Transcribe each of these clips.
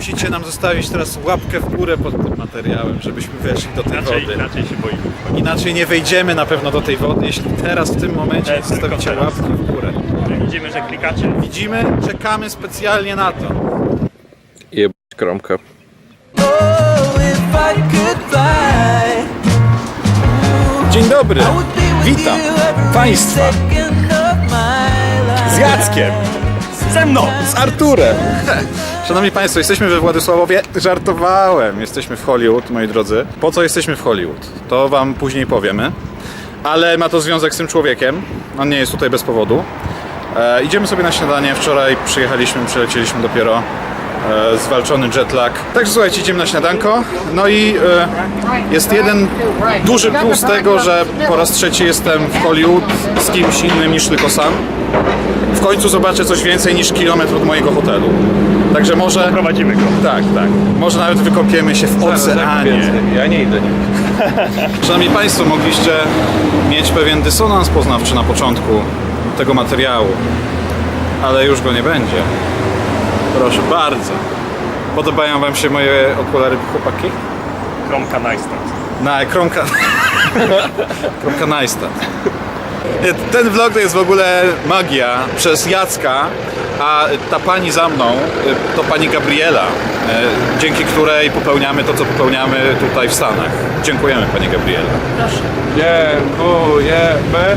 musicie nam zostawić teraz łapkę w górę pod tym materiałem, żebyśmy weszli do tej Inaczej, wody. inaczej się boimy. Inaczej nie wejdziemy na pewno do tej wody, jeśli teraz w tym momencie zostawicie łapkę w górę. Widzimy, że klikacie. Widzimy, czekamy specjalnie na to. Jebać kromkę. Dzień dobry, Witam Państwa z Jackiem. Ze mną! Z Arturem! Szanowni Państwo, jesteśmy we Władysławowie. Żartowałem. Jesteśmy w Hollywood, moi drodzy. Po co jesteśmy w Hollywood? To Wam później powiemy. Ale ma to związek z tym człowiekiem. On nie jest tutaj bez powodu. E, idziemy sobie na śniadanie. Wczoraj przyjechaliśmy, przylecieliśmy dopiero E, zwalczony jetlag. Także słuchajcie, idziemy na śniadanko. No i e, jest jeden duży plus tego, że po raz trzeci jestem w Hollywood z kimś innym niż tylko sam. W końcu zobaczę coś więcej niż kilometr od mojego hotelu. Także może... Prowadzimy go. Tak, tak. Może nawet wykopiemy się w oceanie. Ja nie idę. Szanowni Państwo, mogliście mieć pewien dysonans poznawczy na początku tego materiału, ale już go nie będzie. Proszę bardzo. Podobają Wam się moje okulary, chłopaki? Kromka Najstat. Na, kromka... kromka Najstat. Ten vlog to jest w ogóle magia przez Jacka, a ta pani za mną y, to pani Gabriela, y, dzięki której popełniamy to, co popełniamy tutaj w Stanach. Dziękujemy pani Gabriela. Proszę. Dziękujemy.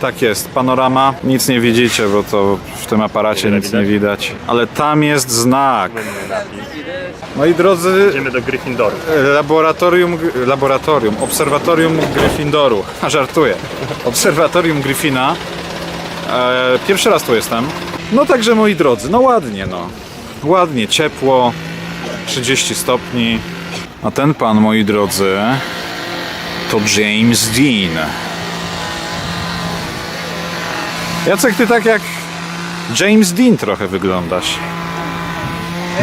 Tak jest, panorama, nic nie widzicie, bo to w tym aparacie nic nie widać. Ale tam jest znak. No i drodzy, Idziemy do Gryffindoru. laboratorium, laboratorium, obserwatorium Gryffindoru, a żartuję, obserwatorium Gryfina, e, pierwszy raz tu jestem. No także moi drodzy, no ładnie no, ładnie, ciepło, 30 stopni, a ten pan moi drodzy to James Dean. Jacek, ty tak jak James Dean trochę wyglądasz.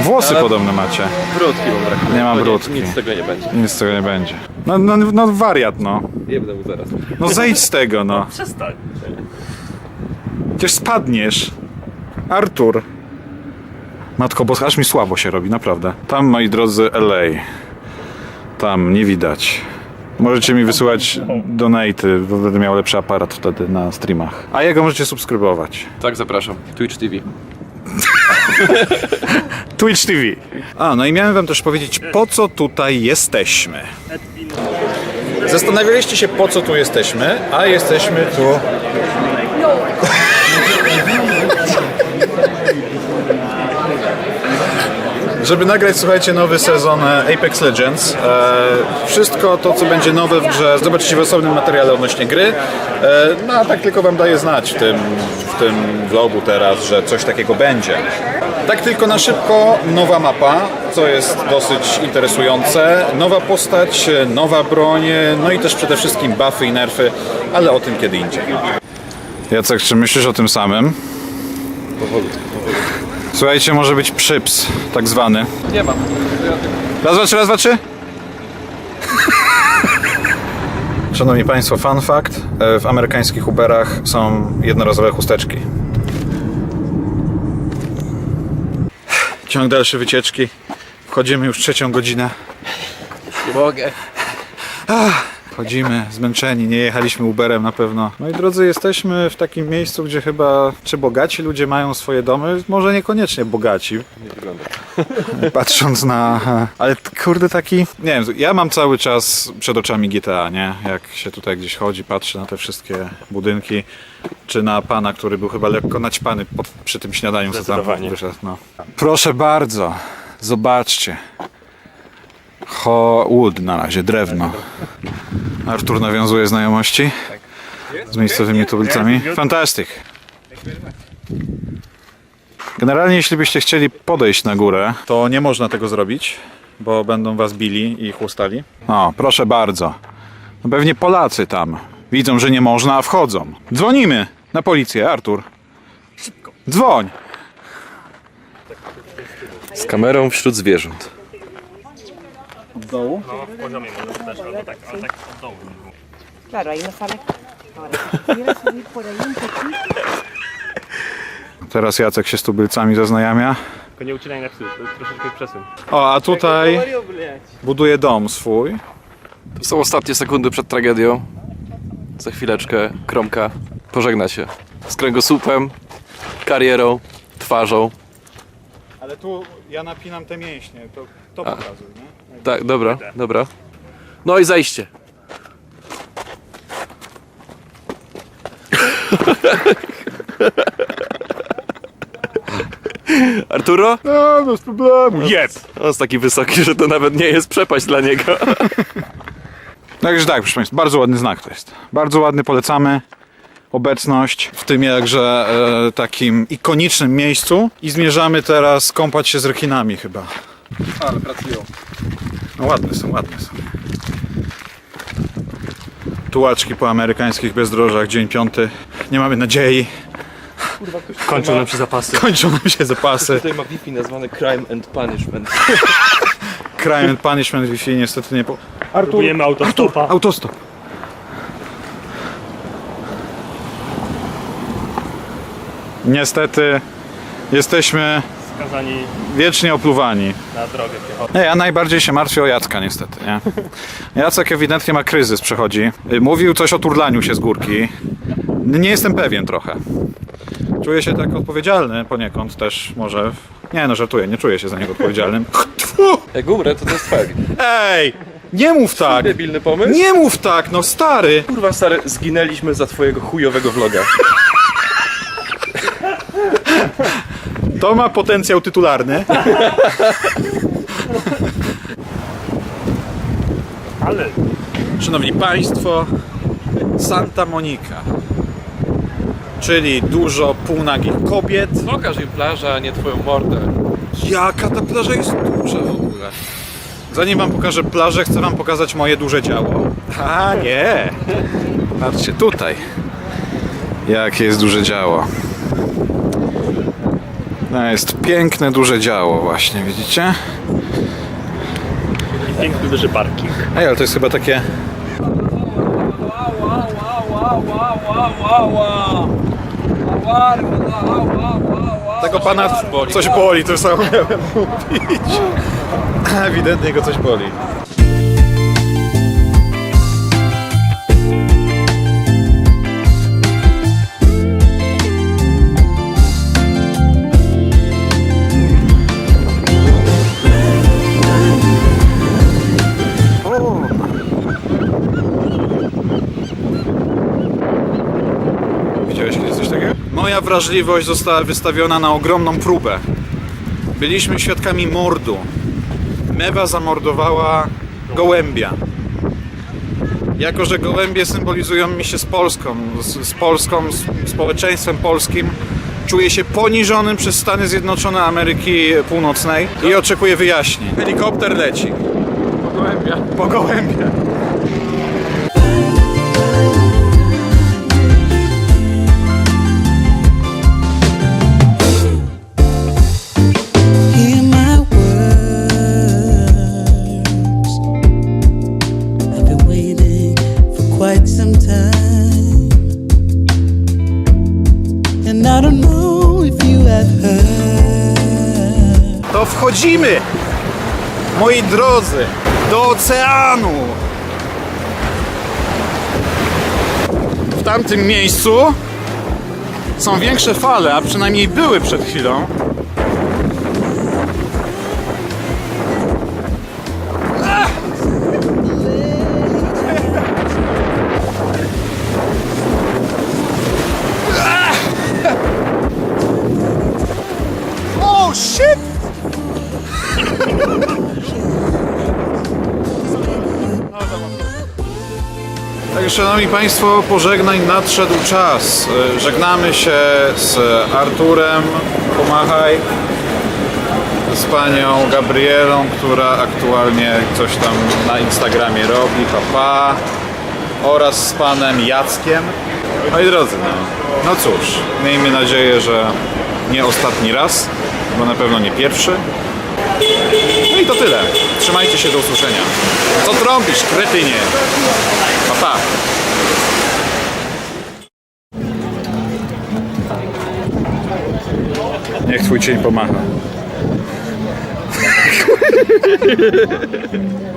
Włosy Ale- podobne macie. Brudki wam brakuje. Nie ma no brudki. Nic z tego nie będzie. Nic z tego nie będzie. No, no, no wariat, no. Jebnę mu zaraz. No zejdź z tego, no. Przestań. Przecież spadniesz. Artur. Matko, bo aż mi słabo się robi, naprawdę. Tam, moi drodzy, LA. Tam, nie widać. Możecie mi wysyłać donaty, bo będę miał lepszy aparat wtedy na streamach. A jego możecie subskrybować. Tak, zapraszam. Twitch TV. Twitch TV. A, no i miałem wam też powiedzieć, po co tutaj jesteśmy. Zastanawialiście się, po co tu jesteśmy, a jesteśmy tu żeby nagrać, słuchajcie, nowy sezon e, Apex Legends. E, wszystko to, co będzie nowe w grze, zobaczycie w osobnym materiale odnośnie gry. E, no a tak tylko Wam daję znać w tym, w tym vlogu teraz, że coś takiego będzie. Tak tylko na szybko, nowa mapa, co jest dosyć interesujące, nowa postać, nowa broń, no i też przede wszystkim buffy i nerfy, ale o tym kiedy indziej. Jacek, czy myślisz o tym samym? Powolutku, powolutku. Słuchajcie, może być przyps, tak zwany. Nie mam. Raz, dwa, trzy, raz, dwa, trzy. Szanowni Państwo, fun fact. E, w amerykańskich Uberach są jednorazowe chusteczki. Ciąg dalszy wycieczki. Wchodzimy już trzecią godzinę. Nie mogę. Chodzimy zmęczeni, nie jechaliśmy Uberem na pewno. No i drodzy, jesteśmy w takim miejscu, gdzie chyba czy bogaci ludzie mają swoje domy, może niekoniecznie bogaci, Nie wygląda. patrząc na... Ale kurde taki... Nie wiem, ja mam cały czas przed oczami GTA, nie? Jak się tutaj gdzieś chodzi, patrzę na te wszystkie budynki, czy na pana, który był chyba lekko naćpany pod, przy tym śniadaniu, co tam wyszedł. No. Proszę bardzo, zobaczcie. Ho wood na razie, drewno. Artur nawiązuje znajomości z miejscowymi tubylcami. Fantastyk. Generalnie, jeśli byście chcieli podejść na górę, to nie można tego zrobić, bo będą was bili i chłostali. O, proszę bardzo. No pewnie Polacy tam widzą, że nie można, a wchodzą. Dzwonimy na policję, Artur. Dzwoń. Z kamerą wśród zwierząt. No, w poziomie może też, albo tak, ale tak od dołu. Claro, ahí no sale. Ahora, si pudiera subir por ahí un poquito. Teraz Jacek się z tubylcami zaznajamia. Tylko nie ucinaj na jest troszeczkę przesuń. O, a tutaj buduje dom swój. To są ostatnie sekundy przed tragedią. Za chwileczkę Kromka pożegna się z kręgosłupem, karierą, twarzą. Ale tu ja napinam te mięśnie, to, to pokazuj, nie? Tak, dobra, dobra. No i zajście. Arturo? No, bez problemu. Jest! On jest taki wysoki, że to nawet nie jest przepaść dla niego. Także tak, proszę Państwa, bardzo ładny znak to jest. Bardzo ładny, polecamy. Obecność w tym jakże e, takim ikonicznym miejscu i zmierzamy teraz kąpać się z rekinami chyba. Ale pracują. No ładne są, ładne są. Tułaczki po amerykańskich bezdrożach, dzień piąty. Nie mamy nadziei. Kończą nam się zapasy. Kończą nam się zapasy. Tutaj ma Wi-Fi nazwany Crime and Punishment. Crime and Punishment Wi-Fi niestety nie po... Próbujemy autostopa. Autostop. Niestety jesteśmy Skazani wiecznie opluwani. na drogę piechotą. Nie, ja najbardziej się martwię o Jacka niestety, nie? Jacek ewidentnie ma kryzys, przechodzi. Y, Mówił coś o turlaniu się z górki. Nie jestem pewien trochę. Czuję się tak odpowiedzialny poniekąd też może. Nie no, żartuję, nie czuję się za niego odpowiedzialnym. Tfu! Jak umrę, to to jest fakt. Ej! Nie mów tak! Debilny pomysł? Nie mów tak, no stary! Kurwa stary, zginęliśmy za twojego chujowego vloga. To ma potencjał tytularny. Ale Szanowni Państwo, Santa Monica. Czyli dużo półnagich kobiet. Pokaż im plażę, a nie twoją mordę. Jaka ta plaża jest duża w ogóle. Zanim wam pokażę plażę, chcę wam pokazać moje duże działo. A nie! Patrzcie tutaj. Jakie jest duże działo. To jest piękne, duże działo właśnie, widzicie? piękny duży parking. Ej, ale to jest chyba takie... Tego pana coś boli, to samo miałem mówić. Ewidentnie go coś boli. Wrażliwość została wystawiona na ogromną próbę. Byliśmy świadkami mordu. Mewa zamordowała gołębia. Jako, że gołębie symbolizują mi się z Polską, z, z Polską, z społeczeństwem polskim, czuję się poniżonym przez Stany Zjednoczone Ameryki Północnej i oczekuję wyjaśnień. Helikopter leci. Po gołębia. Po gołębia. wchodzimy, moi drodzy, do oceanu. W tamtym miejscu są większe fale, a przynajmniej były przed chwilą. Szanowni Państwo, pożegnań nadszedł czas. E, Żegnamy się z Arturem, pomachaj, z panią Gabrielą, która aktualnie coś tam na Instagramie robi, papa, oraz z panem Jackiem. Moi drodzy, no, no cóż, miejmy nadzieję, że nie ostatni raz, bo na pewno nie pierwszy. No i to tyle. Trzymajcie się do usłyszenia. Co trąbisz, kretynie? Pa, pa. Niech twój cień pomacha.